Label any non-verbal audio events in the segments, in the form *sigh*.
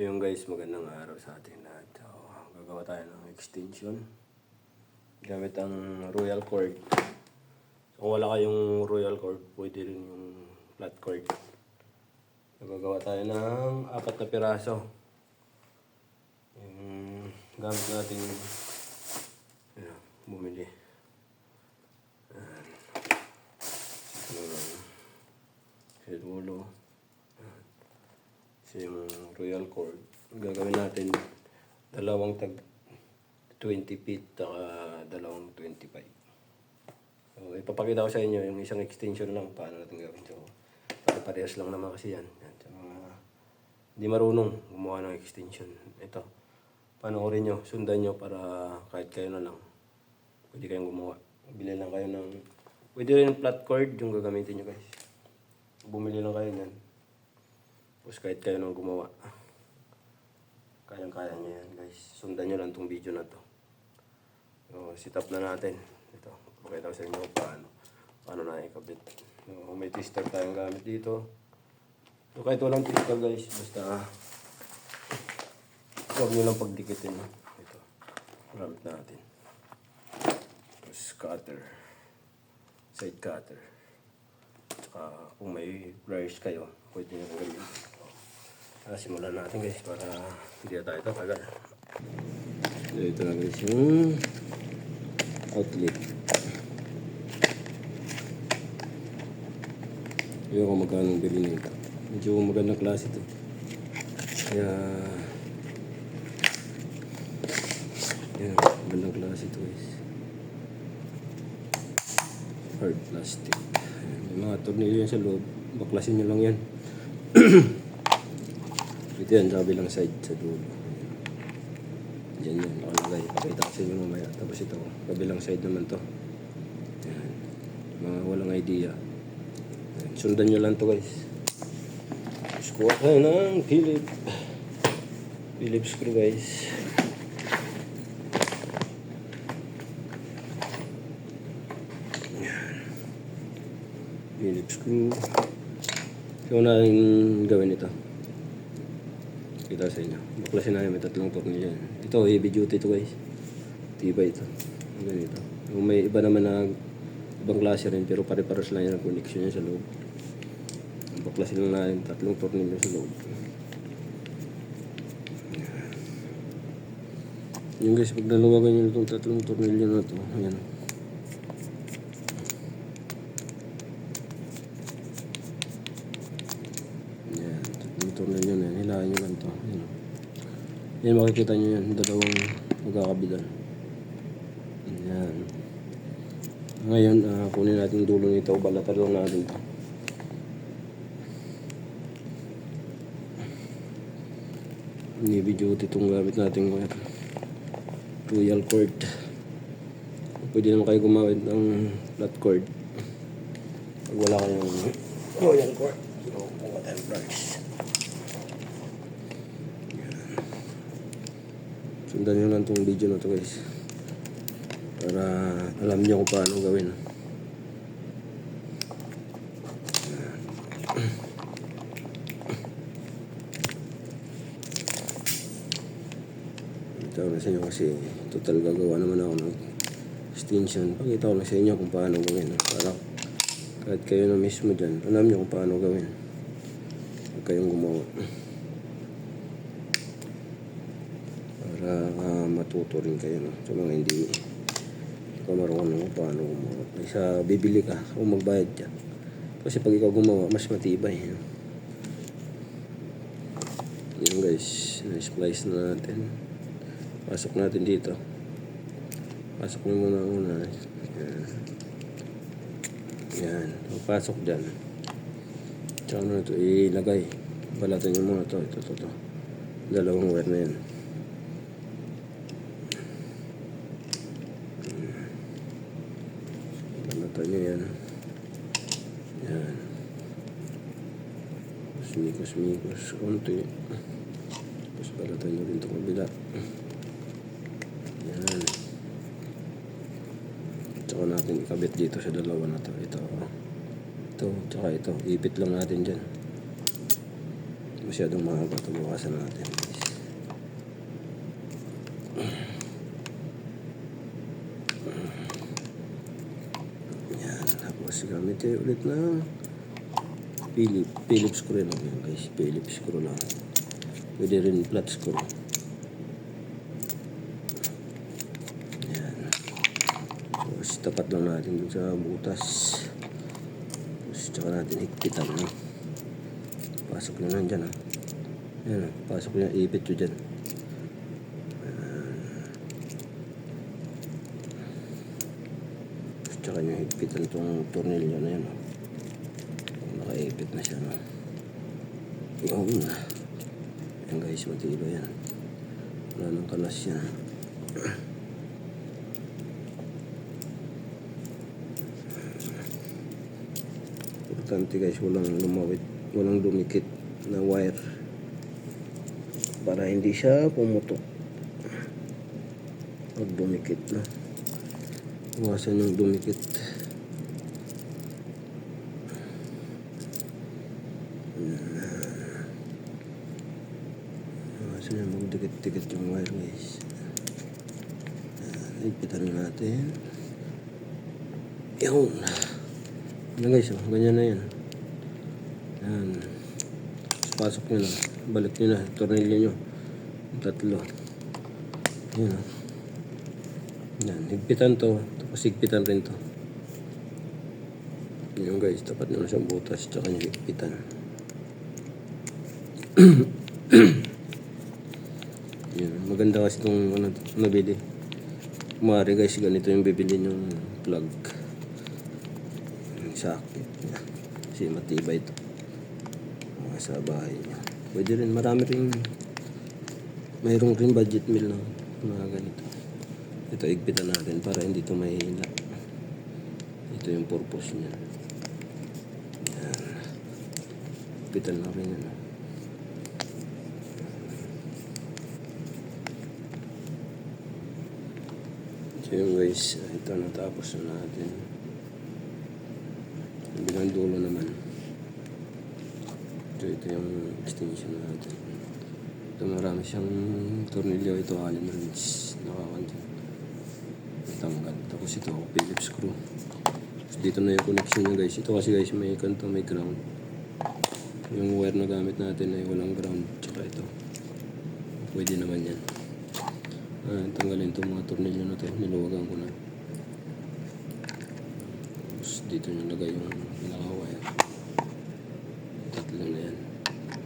Yung guys, magandang araw sa ating lahat. So, gagawa tayo ng extension. Gamit ang royal cord. So, kung wala kayong royal cord, pwede rin yung flat cord. So, gagawa tayo ng apat na piraso. Yung gamit natin ano, bumili. Sa dulo. Yung royal cord, gagawin natin dalawang tag 20 feet saka dalawang 25. So, ipapakita ko sa inyo yung isang extension lang paano natin gawin. So, para parehas lang naman kasi yan. yan sa mga hindi marunong gumawa ng extension. Ito, panoorin nyo, sundan nyo para kahit kayo na lang. Pwede kayong gumawa. Bili lang kayo ng... Pwede rin flat cord yung gagamitin nyo guys. Bumili lang kayo niyan. Tapos kahit kayo nang gumawa. Kayang-kaya nyo yan guys. Sundan nyo lang tong video na to. So, sit up na natin. Ito, pakita ko sa inyo paano. Paano na ikabit. So, may twister tayong gamit dito. So, kahit walang twister guys, basta huwag nyo lang pagdikitin. Ito, gamit natin. Tapos cutter. Side cutter. Tsaka kung may pliers kayo, pwede nyo gawin. Ah, simulan natin guys para hindi na tayo tagal. So, ito na guys yung outlet. Ayun kung magkano bili nito. Medyo magandang klase ito. Kaya... Yan, magandang klase ito guys. Hard plastic. Ayan, May mga tornilyo yan sa loob. Baklasin nyo lang yan. *clears throat* Ito yan, sa kabilang side, sa dulo. Diyan yan, nakalagay. Pakita ko sa inyo mamaya. Tapos ito, kabilang side naman to. Yan. Mga walang idea. Yan. Sundan nyo lang to guys. Tapos kuha tayo ng Philip. Philip screw guys. Yan. Philip screw. So, natin gawin ito. Kita sa inyo. Baklasin namin may tatlong tornilyo. Ito, heavy duty ito guys. Tiba ito. Ganito. Yung may iba naman na ibang klase rin pero pare-pares lang yan ang connection niya sa loob. Baklasin lang natin tatlong tornilyo sa loob. Yung guys, pag naluwagan nyo itong tatlong tornilyo na to, ayan. Yan, tatlong tornilyo na yan. Hilahin nyo lang to. Ayan. Yan, makikita nyo yan. Dalawang magkakabilan. Yan. Ngayon, ah, kunin natin dulo nito. Balatan lang natin to. Navy duty itong gamit natin ngayon. Royal cord. Pwede naman kayo gumamit ng flat cord. Pag wala kayong royal cord. So, kuha tayong plugs. Sundan nyo lang itong video na to guys. Para alam nyo kung paano gawin. Ito na sa inyo kasi total gagawa naman ako ng extension. Pakita ko na sa inyo kung paano gawin. Para kahit kayo na mismo dyan, alam nyo kung paano gawin. Huwag kayong gumawa. Ah, matuto rin kayo no? sa mga hindi ka marunong kung paano gumawa. Kaysa bibili ka o magbayad ka. Kasi pag ikaw gumawa, mas matibay. No? Yan guys, na-splice na natin. Pasok natin dito. Pasok nyo muna una. Yan. Yan. Pasok dyan. Tsaka na ito, ilagay. Balatan nyo muna ito. Ito, ito, ito. Dalawang wire na yan. Balatan nyo yan. Yan. Smikos-mikos. Konti. Tapos balatan nyo rin itong kabila. Yan. Tsaka natin ikabit dito sa dalawa na to. Ito. Ito. Tsaka ito. Ipit lang natin dyan. masyadong mahaba ito. Bukasan natin. Yan. Tapos gamit ulit na Philip, Phillips screw lang yan guys. Phillips screw lang. Pwede rin flat screw. Yan. Tapos tapat lang natin dun sa butas. Tapos tsaka natin higpitan. No? Pasok na lang dyan. Ah. Yan, ah. pasok na ipit yun dyan. Tapos tsaka nyo higpitan itong tornilyo na yan. Oh. Nakaipit na siya. No? Yun. Yan guys, matibay yan. Wala nang kalas yan. Importante guys, walang lumawit, walang dumikit na wire para hindi siya pumutok. Pag dumikit na. Iwasan yung dumikit. Iwasan magdikit-dikit yung wire guys. Yan, Ipitan na natin. Yun. Yan guys, oh, ganyan na yan. Yan. Pasok nyo lang. Balik nyo na. Tornilyo nyo. Tatlo. Yan. oh. Yan. Higpitan to. Tapos higpitan rin to. Yan guys. Tapat nyo na siyang butas. Tsaka nyo higpitan. *clears throat* Maganda kasi itong ano, nabili. Kumari guys, ganito yung bibili yung plug. Yung socket niya. Kasi matibay ito. Mga sa bahay niya. Pwede rin, marami rin. Mayroong rin budget meal na mga ganito. Ito, igpitan natin para hindi ito mahihila. Ito yung purpose niya. Yan. Igpitan na rin yan. ah. So yun guys, ito natapos na natin. Ang bilang dulo naman. Ito, ito yung extension natin. Ito marami siyang tornilyo. Ito allen wrench. Nakakanto. Tanggal. Tapos ito, Phillips screw. Tapos dito na yung connection niya guys. Ito kasi guys, may kanto, may ground. Yung wire na gamit natin ay walang ground. Tsaka ito. Pwede naman yan. Ah, tanggalin itong mga tornilyo na to. Niluwagan ko na. Tapos dito nyo lagay yung pinaka-wire. Tatlo na yan.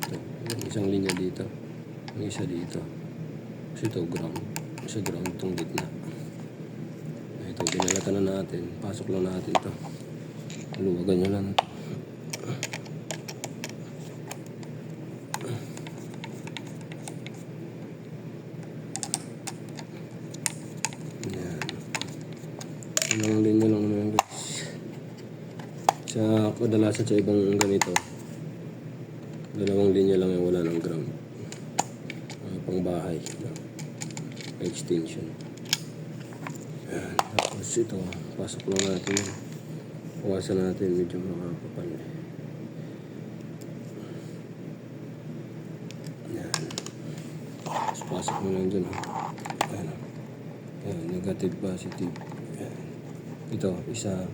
Ito. Isang linya dito. Yung isa dito. Kasi ito ground. Isa ground itong gitna. Ito, binalatan na natin. Pasok lang natin ito. Luwagan nyo lang. Yan. Ilang linya lang naman guys. Sa kadalasan sa ibang ganito, dalawang linya lang yung wala ng ground. Mga pang bahay. Extension. Yan. Tapos ito, pasok lang natin. yun. Iwasan natin medyo makakapal. Yan. Tapos pasok mo lang dyan. ha. Ayan. ha. Ayan, negative positive. Ayan. Ito, isa.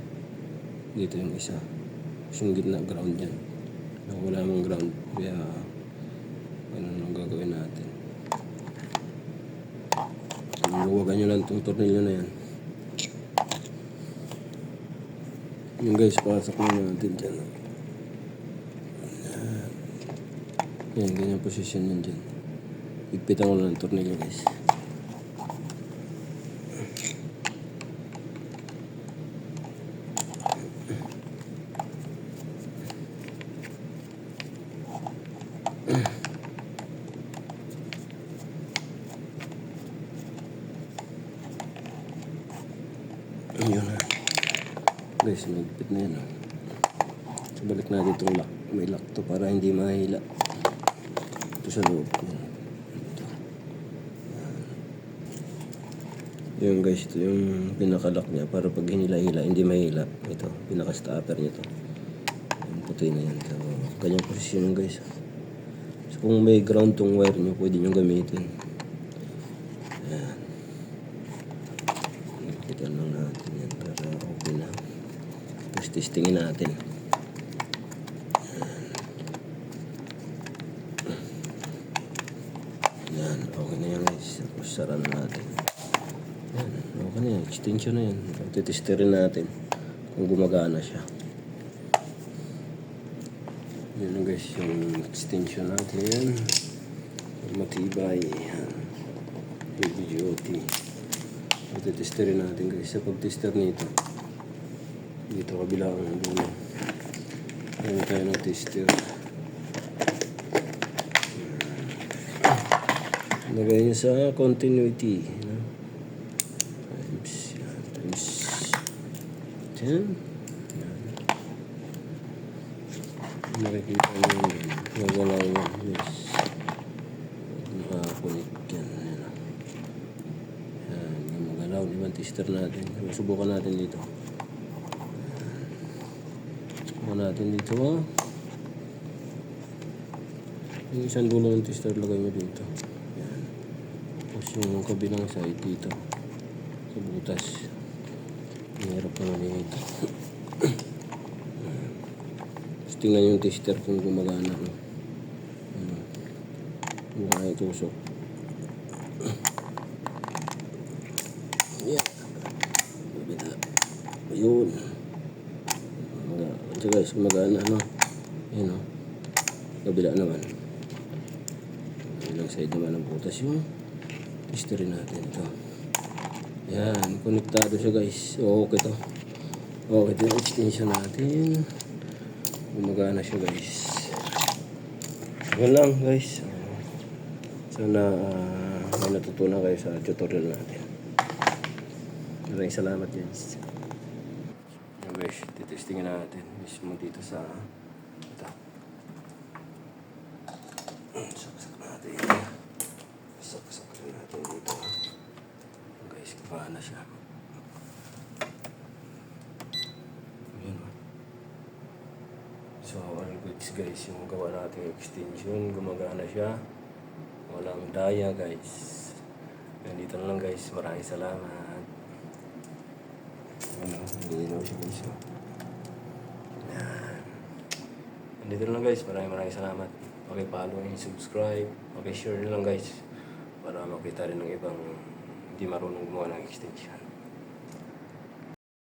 Dito yung isa. Tapos yung gitna ground yan. Wala namang ground. Kaya, ano nang gagawin natin. Luwagan nyo lang itong tornilyo na yan. Yung guys, pasok na natin dyan. Yan, ganyan position yan dyan. Ipit ko lang ng tornilyo guys. Ayun na. Guys, nagpit na yan. Oh. So, balik natin itong lock. May lock to para hindi mahila. Ito sa loob. Ito. Yan guys, ito yung pinaka-lock niya para pag hinila-hila, hindi mahila. Ito, pinaka-stopper niya to. Yung puti na yan. So, ganyang posisyon guys. So, kung may ground tong wire nyo, pwede nyo gamitin. Ayan. Kita lang natin yan para okay na. Tapos testingin natin. Yan, okay na yan guys. Tapos sara na natin. Yan, Extension na yan. Titesterin natin kung gumagana siya. Yan guys, yung extension natin. Matibay. Heavy duty. Titesterin natin guys. Sa pag-tester nito, dito kabila ang dulo. Yan tayo ng tester. Lagay sa continuity. No? Times, yan, times 10. Yan. Nakikita niyo yun. Nawala yan. Yes. Nakakunik yan. Yan. Yan. Yung magalaw. Ibang tester natin. Subukan natin dito. Subukan natin dito. Oh. Yung isang dulo ng tester lagay nyo dito. Yan. Tapos yung kabilang side dito. Sa butas. Ang hirap pa naman ito. Tapos tingnan yung tester kung gumagana. No? Ano. Mukha na itusok. Yeah. Kabila. Ayun. Ito guys, gumagana. No? Ayun o. Kabila naman. Ilang side naman ng butas yung history natin ito. Yan, konektado siya guys. Okay to. Okay ito yung extension natin. Gumagana siya guys. Yun lang guys. Sana ah, may natutunan kayo sa tutorial natin. Maraming salamat guys. Yan guys, titestingin natin mismo dito sa ito. Saksak natin. Saksak rin natin dito. Na siya. Ayan o. So, all goods guys, yung gawa natin extension, gumagana siya. Walang daya guys. Yan, dito na lang guys. Maraming salamat. Ano, hindi siya guys. oh. Yan. Nandito na lang guys. Maraming maraming salamat. Paki-follow and subscribe. Paki-share na lang guys. Para makita rin ng ibang di marunong gumawa ng extension.